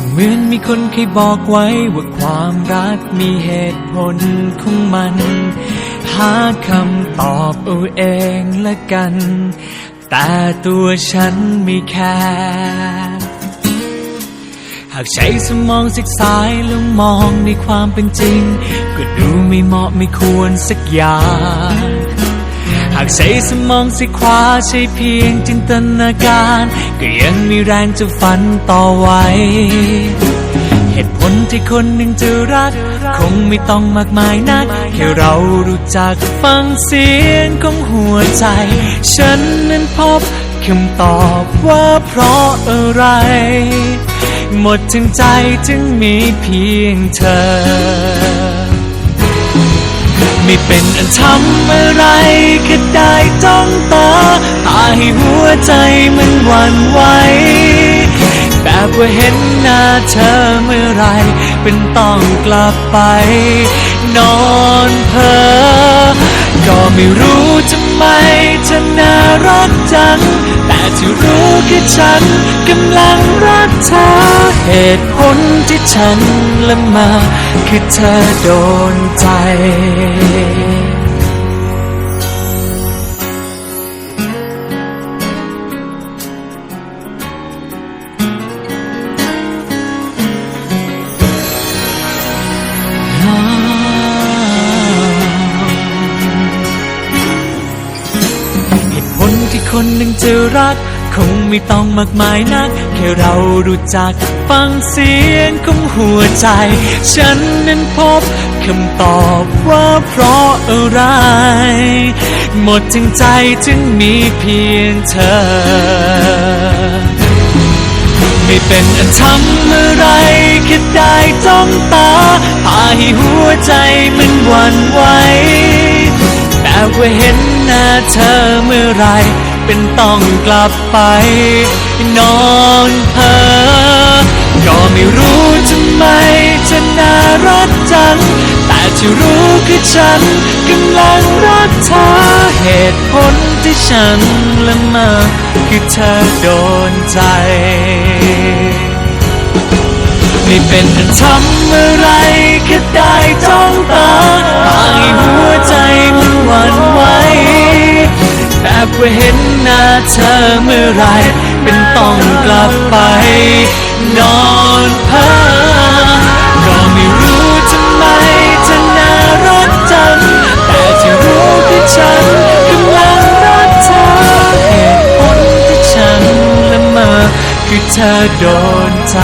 ก็เหมือนมีคนเคยบอกไว้ว่าความรักมีเหตุผลของมัน หาคำตอบเอาเองละกัน แต่ตัวฉันไม่แคร์หากใช้สมองศึกษายแล้วมองในความเป็นจริง ก็ดูไม่เหมาะไม่ควรสักอย่าง หากใช้สมองสิขวาใช้เพียงจินตนาการ ก็ยังมีแรงจะฝันต่อไว้ เหตุผลที่คนหนึ่งจะรัก คงไม่ต้องมากมายนักแค่เรารู้จักฟังเสียงของหัวใจ ฉันนั้นพบคำตอบว่าเพราะอะไร หมดทั้งใจจึงมีเพียงเธอ ไม่เป็นอันทำอะไรแค่ได้จ้องตา ตาให้หัวใจมันหวั่นไหวแบบว่าเห็นหน้าเธอเมื่อไร เป็นต้องกลับไป นอนเพ้อก็ไม่รู้ทำไม ที่รู้คือฉันกำลังรักเธอ เหตุผลที่ฉันละมา คือเธอโดนใจ คนหนึ่งจะรัก คงไม่ต้องมากมายนัก แค่เรารู้จักฟังเสียงของหัวใจ ฉันนั้นพบคำตอบว่าเพราะอะไร หมดทั้งใจจึงมีเพียงเธอ ไม่เป็นอันทำอะไรแค่ได้จ้องตาพาให้หัวใจมันหวั่นไหวแต่ว่าเห็นหน้าเธอเมื่อไร เป็นต้องกลับไป นอนเพอก็ไม่รู้ทำไมจะน่ารักจัง แต่ที่รู้คือฉันกำลังรักเธอ เหตุผลที่ฉันละเมอคือเธอโดนใจไม่เป็นอันทำอะไรแค่ได้จ้องตา เธอเมื่อไรเป็นต้องกลับไป นอนเพ้อก็ไม่รู้ทำไมเธอน่ารักจังแต่ที่รู้คือฉันกำลังรักเธอเหตุผลที่ฉันละเมอคือเธอโดนใจ